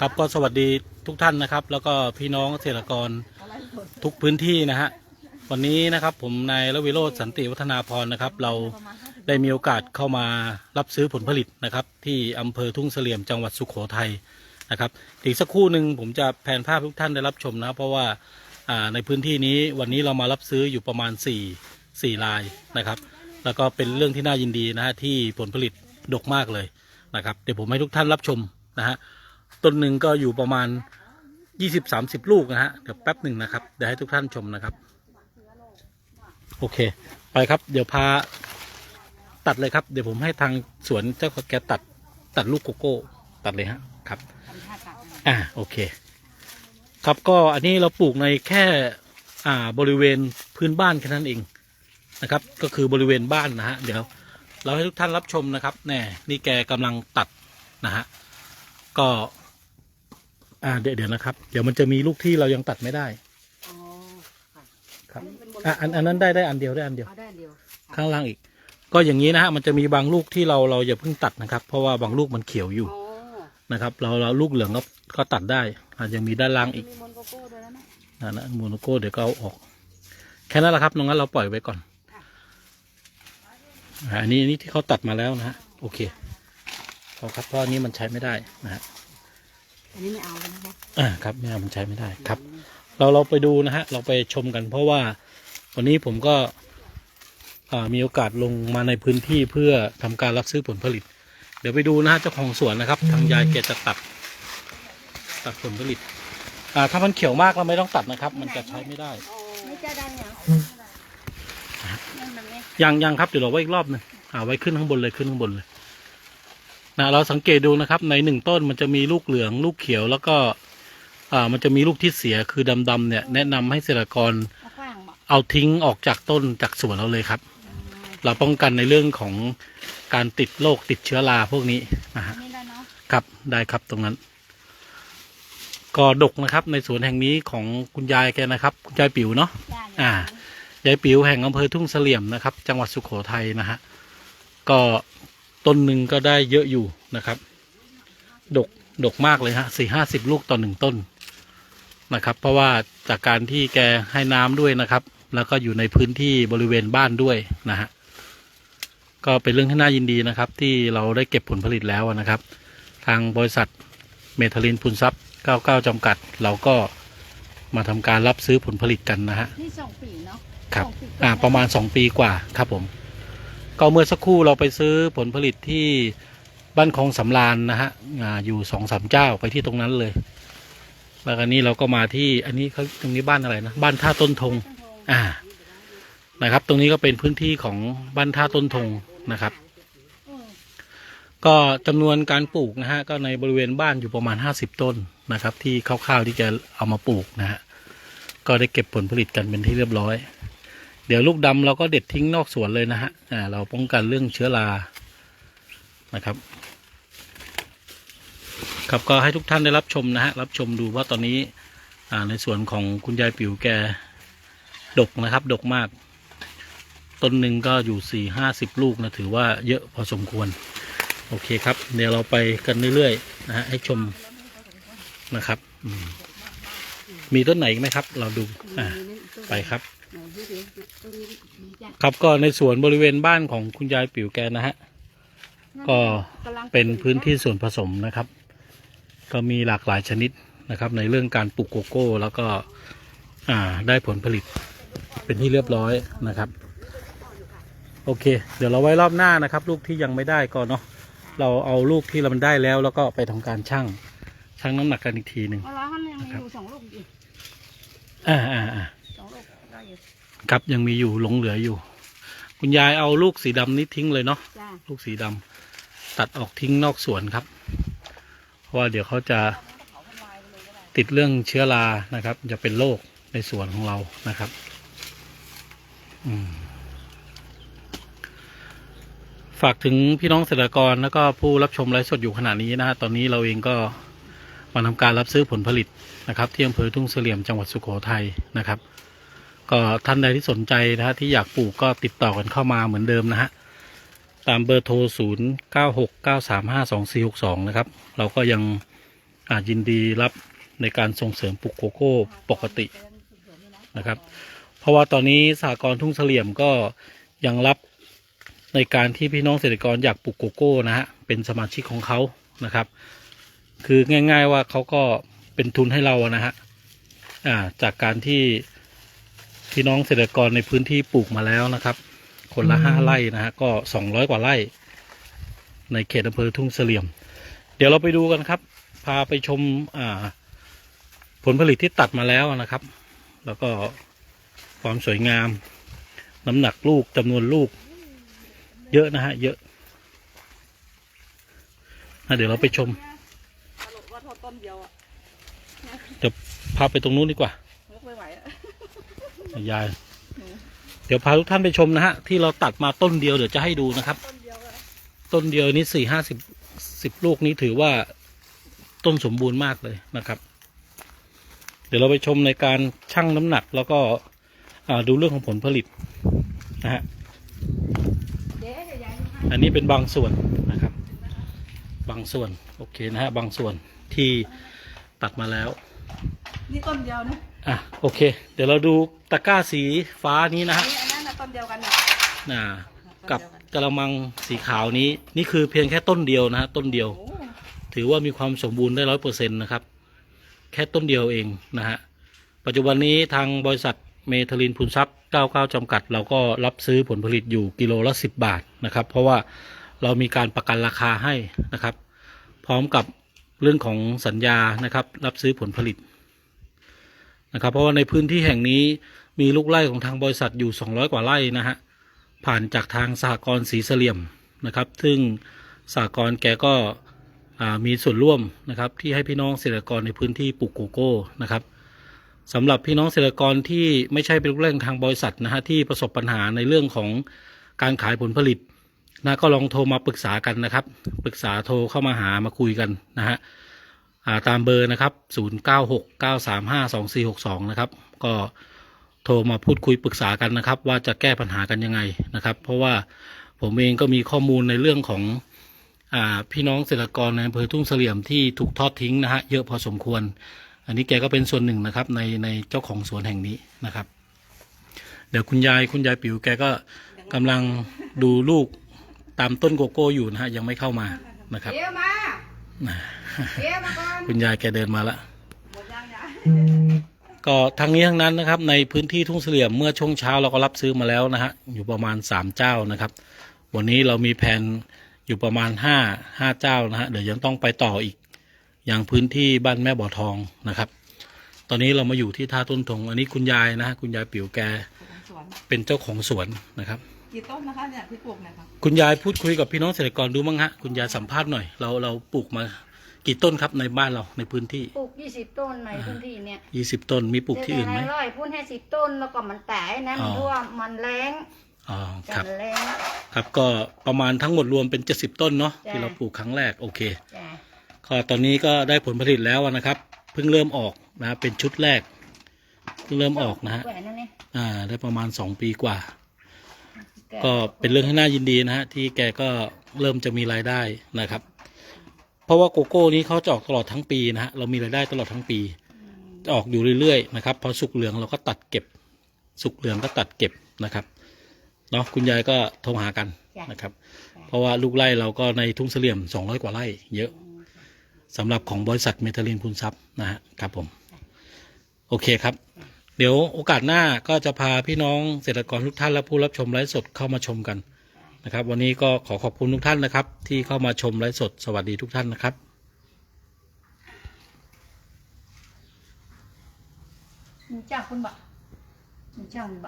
ครับก็สวัสดีทุกท่านนะครับ แล้วก็พี่น้องเกษตรกรทุกพื้นที่นะฮะวันนี้นะครับผมนายรวิโรธสันติวัฒนาพรนะครับ เราได้มีโอกาสเข้ามารับซื้อผลผลิตนะครับ ที่อำเภอทุ่งเสลี่ยมจังหวัดสุโขทัยนะครับอีกสักครู่หนึ่งผมจะแผนภาพทุกท่านได้รับชมนะ เพราะว่าอ่าในพื้นที่นี้วันนี้เรามารับซื้ออยู่ประมาณ 4 4ลายนะครับ แล้วก็เป็นเรื่องที่น่ายินดีนะฮะที่ผลผลิตดกมากเลยนะครับ เดี๋ยวผมให้ทุกท่านรับชมนะฮะ ต้นหนึ่งก็อยู่ประมาณยี่สิบสามสิบลูกนะฮะเดี๋ยวแป๊บหนึ่งนะครับเดี๋ยวให้ทุกท่านชมนะครับ โอเค ไปครับ เดี๋ยวพาตัดเลยครับ เดี๋ยวผมให้ทางสวนเจ้าของแกตัดตัดลูกโกโก้ ตัดเลยฮะครับ อ่าโอเค ครับก็อันนี้เราปลูกในแค่อ่าบริเวณพื้นบ้านแค่นั้นเองนะครับ ก็คือบริเวณบ้านนะฮะเดี๋ยว เราให้ทุกท่านรับชมนะครับแน่นี่แกกำลังตัดนะฮะก็ อ่าเดี๋ยวเดี๋ยวนะครับ เดี๋ยวมันจะมีลูกที่เรายังตัดไม่ได้ อ๋อค่ะครับ อันนี้เป็นบนอะอันอันนั้นได้ได้อันเดียวได้อันเดียว เอาได้อันเดียวค่ะข้างล่างอีก ก็อย่างนี้นะฮะมันจะมีบางลูกที่เราเราอย่าเพิ่งตัดนะครับ เพราะว่าบางลูกมันเขียวอยู่อ๋อนะครับ เราเราลูกเหลืองก็ก็ตัดได้อาจจะมีด้านล่างอีกมีมอนโกโก้ด้วยนะแม่ นะนะโมโนโก้เดี๋ยวก็เอาออก แค่นั้นแหละครับตรงนั้นเราปล่อยไว้ก่อนค่ะ อ่าอันนี้อันนี้ที่เขาตัดมาแล้วนะฮะโอเคเอาครับเพราะอันนี้มันใช้ไม่ได้นะฮะ อันนี้ไม่เอาแล้วนะคะอ่าครับไม่เอามันใช้ไม่ได้ครับ เราเราไปดูนะฮะเราไปชมกัน เพราะว่าวันนี้ผมก็อ่ามีโอกาสลงมาในพื้นที่เพื่อทำการรับซื้อผลผลิต เดี๋ยวไปดูนะฮะเจ้าของสวนนะครับ ทางยายแกจะตัด ตัดผลผลิต อ่าถ้ามันเขียวมากเราไม่ต้องตัดนะครับ มันจะใช้ไม่ได้ไม่จะได้ยังนั่นมันไม่ยังยังครับเดี๋ยวเราไว้อีกรอบหนึงอ่าไว้ขึ้นข้างบนเลยขึ้นข้างบนเลย นะเราสังเกตดูนะครับในหนึ่งต้นมันจะมีลูกเหลืองลูกเขียวแล้วก็อ่ามันจะมีลูกที่เสียคือดำๆเนี่ยแนะนำให้เกษตรกรเอาขว้างบอกเอาทิ้งออกจากต้นจากสวนเราเลยครับ เราป้องกันในเรื่องของการติดโรคติดเชื้อราพวกนี้นะฮะนี่ได้เนาะครับได้ครับตรงนั้น ก็ดกนะครับ ในสวนแห่งนี้ของคุณยายแกนะครับ คุณยายปิ๋วเนาะได้อ่ายายปิ๋วแห่งอำเภอทุ่งเสลี่ยมนะครับ จังหวัดสุโขทัยนะฮะก็ ต้นหนึ่งก็ได้เยอะอยู่นะครับ ดกดกมากเลยฮะสี่ห้าสิบลูกต่อหนึ่งต้นนะครับ เพราะว่าจากการที่แกให้น้ำด้วยนะครับ แล้วก็อยู่ในพื้นที่บริเวณบ้านด้วยนะฮะก็เป็นเรื่องที่น่ายินดีนะครับ ที่เราได้เก็บผลผลิตแล้วนะครับ ทางบริษัทเมทาลินพุนซับ99 จำกัด เราก็มาทำการรับซื้อผลผลิตกันนะฮะนี่สองปีเนาะครับสงปีอ่าประมาณสองปีกว่าครับผม ก็เมื่อสักครู่เราไปซื้อผลผลิตที่บ้านคลองสำรานนะฮะอ่าอยู่สองสามเจ้าไปที่ตรงนั้นเลย แล้วก็นี้เราก็มาที่อันนี้เขาตรงนี้บ้านอะไรนะบ้านท่าต้นทงต้นทงอ่านะครับ ตรงนี้ก็เป็นพื้นที่ของบ้านท่าต้นทงนะครับอืมก็จำนวนการปลูกนะฮะก็ในบริเวณบ้านอยู่ประมาณห้าสิบต้นนะครับ ที่คร่าวๆที่จะเอามาปลูกนะฮะก็ได้เก็บผลผลิตกันเป็นที่เรียบร้อย เดี๋ยวลูกดำเราก็เด็ดทิ้งนอกสวนเลยนะฮะอ่าเราป้องกันเรื่องเชื้อรานะครับ ครับก็ให้ทุกท่านได้รับชมนะฮะรับชมดูว่าตอนนี้อ่าในส่วนของคุณยายปิ๋วแกดกนะครับ ดกมากต้นหนึ่งก็อยู่สี่ห้าสิบลูกนะถือว่าเยอะพอสมควร โอเคครับ เดี๋ยวเราไปกันเรื่อยๆนะฮะให้ชมนะครับมมีต้นไหนไหมครับ เราดูอ่าไปครับ ไหนดูดิต้นนี้ดีจ้ะครับก็ในสวนบริเวณบ้านของคุณยายปิ๋วแกนะฮะ ก็กำลังเป็นพื้นที่ส่วนผสมนะครับ ก็มีหลากหลายชนิดนะครับ ในเรื่องการปลูกโกโก้ แล้วก็อ่าได้ผลผลิตเป็นที่เรียบร้อยนะครับ โอเค เดี๋ยวเราไว้รอบหน้านะครับ ลูกที่ยังไม่ได้ก็เนาะเราเอาลูกที่เรามันได้แล้ว แล้วก็ไปทำการชั่งชั่งน้ำหนักกันอีกทีหนึ่งเวลาเขายังมีอยู่สองลูกอีกอ่าอ่าอ่า สองลูกได้อยู่ ครับยังมีอยู่หลงเหลืออยู่ คุณยายเอาลูกสีดำนี้ทิ้งเลยเนาะจ้าลูกสีดำตัดออกทิ้งนอกสวนครับ เพราะว่าเดี๋ยวเขาจะติดเรื่องเชื้อรานะครับ จะเป็นโรคในสวนของเรานะครับอืมฝากถึงพี่น้องเกษตรกรแล้วก็ผู้รับชมไลฟ์สดอยู่ขณะนี้นะฮะตอนนี้เราเองก็มาทำการรับซื้อผลผลิตนะครับ ที่อำเภอทุ่งเสลี่ยมจังหวัดสุโขทัยนะครับ ก็ท่านใดที่สนใจนะฮะที่อยากปลูกก็ติดต่อกันเข้ามาเหมือนเดิมนะฮะตามเบอร์โทร 0 9 6 9 3 5 2 4 6 2 นะครับ เราก็ยังอ่ายินดีรับในการส่งเสริมปลูกโกโก้ปกตินะครับ เพราะว่าตอนนี้สหกรณ์ทุ่งเสลี่ยมก็ยังรับในการที่พี่น้องเกษตรกรอยากปลูกโกโก้นะฮะเป็นสมาชิกของเขานะครับ คือง่าย ๆว่าเขาก็เป็นทุนให้เราอะนะฮะจากการที่ พี่น้องเกษตรกรในพื้นที่ปลูกมาแล้วนะครับ คนละห้าไร่นะฮะก็สองร้อยกว่าไร่ ในเขตอำเภอทุ่งเสลี่ยม เดี๋ยวเราไปดูกันครับ พาไปชมอ่าผลผลิตที่ตัดมาแล้วนะครับ แล้วก็ความสวยงาม น้ำหนักลูกจำนวนลูก เยอะนะฮะเยอะอะเดี๋ยวเราไปชมสรุปว่าโทษต้นเดียวอะเดี๋ยวพาไปตรงนู้นดีกว่ายกไม่ไหวอะ ยาย เดี๋ยวพาทุกท่านไปชมนะฮะ ที่เราตัดมาต้นเดียวเดี๋ยวจะให้ดูนะครับต้นเดียวอะต้นเดียวนี้สี่ห้าสิบสิบลูกนี้ถือว่าต้นสมบูรณ์มากเลยนะครับ เดี๋ยวเราไปชมในการชั่งน้ำหนักแล้วก็อ่าดูเรื่องของผลผลิตนะฮะเดี๋ยวเดี๋ยวยายดูให้อันนี้เป็นบางส่วนนะครับ บางส่วนโอเคนะฮะบางส่วนที่ตัดมาแล้ว นี่ต้นเดียวนะ อะโอเค เดี๋ยวเราดูตะกร้าสีฟ้านี้นะฮะนี่อันนั้นนะต้นเดียวกันเนี่ยอ่ากับกระมังสีขาวนี้ นี่คือเพียงแค่ต้นเดียวนะฮะต้นเดียว โอ้ถือว่ามีความสมบูรณ์ได้ร้อยเปอร์เซ็นต์นะครับ แค่ต้นเดียวเองนะฮะ ปัจจุบันนี้ทางบริษัทเมทลินพูนทรัพย์ 99 จำกัด เราก็รับซื้อผลผลิตอยู่กิโลละ 10 บาทนะครับ เพราะว่าเรามีการประกันราคาให้นะครับ พร้อมกับเรื่องของสัญญานะครับ รับซื้อผลผลิต นะครับ เพราะว่าในพื้นที่แห่งนี้มีลูกไร่ของทางบริษัทอยู่ 200 กว่าไร่นะฮะผ่านจากทางสหกรณ์สีเสลี่ยมนะครับ ซึ่งสหกรณ์แกก็มีส่วนร่วมนะครับที่ให้พี่น้องเกษตรกรในพื้นที่ปลูกโกโก้นะครับสำหรับพี่น้องเกษตรกรที่ไม่ใช่เป็นลูกเล่ทางบริษัทนะฮะที่ประสบปัญหาในเรื่องของการขายผลผลิตนะก็ลองโทรมาปรึกษากันนะครับ ปรึกษาโทรเข้ามาหามาคุยกันนะฮะ ตามเบอร์นะครับ 0969352462 นะครับ ก็โทรมาพูดคุยปรึกษากันนะครับ ว่าจะแก้ปัญหากันยังไงนะครับ เพราะว่าผมเองก็มีข้อมูลในเรื่องของอพี่น้องเกษตรกรในอำเภอทุ่งเสลี่ยมที่ถูกทอดทิ้งนะฮะเยอะพอสมควร อันนี้แกก็เป็นส่วนหนึ่งนะครับในในเจ้าของสวนแห่งนี้นะครับ เดี๋ยวคุณยายคุณยายปิ๋วแกก็กำลังดูลูกตามต้นโกโก้อยู่นะฮะยังไม่เข้ามานะครับเดี๋ยวมา เดี๋ยวมาก่อนคุณยายแกเดินมาละหมดยังยายก็ทั้งนี้ทั้งนั้นนะครับในพื้นที่ทุ่งเสลี่ยมเมื่อช่วงเช้าเราก็รับซื้อมาแล้วนะฮะอยู่ประมาณสามเจ้านะครับ วันนี้เรามีแผนอยู่ประมาณห้าห้าเจ้านะฮะเดี๋ยวยังต้องไปต่ออีกอย่างพื้นที่บ้านแม่บ่อทองนะครับ ตอนนี้เรามาอยู่ที่ท่าต้นทงอันนี้คุณยายนะฮะคุณยายปิ๋วแกสวนเป็นเจ้าของสวนนะครับกี่ต้นนะคะเนี่ยที่ปลูกเนี่ยครับคุณยายพูดคุยกับพี่น้องเกษตรกรดูมั้งฮะคุณยายสัมภาษณ์หน่อยเราเราปลูกมา กี่ต้นครับในบ้านเราในพื้นที่ปลูกยี่สิบต้นในพื้นที่เนี่ยยี่สิบต้นมีปลูกที่อื่นไหมแต่ร้อยพุ่นให้สิบต้นแล้วก็มันแตกนะอ๋อมันรั่วมันแรงอ๋อคกัรับนแรงครับก็ประมาณทั้งหมดรวมเป็นเจ็ดสิบต้นเนาะจ้ะที่เราปลูกครั้งแรกโอเคจ้ะก็ตอนนี้ก็ได้ผลผลิตแล้วนะครับ เพิ่งเริ่มออกนะเป็นชุดแรกเพิ่งเริ่มออกนะฮะแหวนนั่นนี่อ่า ได้ประมาณสองปีกว่าแก่ก็เป็นเรื่องที่น่ายินดีนะฮะที่แกก็เริ่มจะมีรายได้นะครับ เพราะว่าโกโก้นี้เขาจะออกตลอดทั้งปีนะฮะเรามีรายได้ตลอดทั้งปีจะออกอยู่เรื่อยๆนะครับพอสุกเหลืองเราก็ตัดเก็บ สุกเหลืองก็ตัดเก็บนะครับเนาะคุณยายก็โทรหากันนะครับ เพราะว่าลูกไร่เราก็ในทุ่งเสลี่ยม 200 กว่าไร่ เยอะสำหรับของบริษัทเมทัลลินพูนซับนะฮะครับผม โอเคครับ เดี๋ยวโอกาสหน้าก็จะพาพี่น้องเกษตรกรทุกท่านและผู้รับชมไลฟ์สดเข้ามาชมกัน นะครับ วันนี้ก็ขอขอบคุณทุกท่านนะครับ ที่เข้ามาชมไลฟ์สดสวัสดีทุกท่านนะครับมึงจ้าคุณบ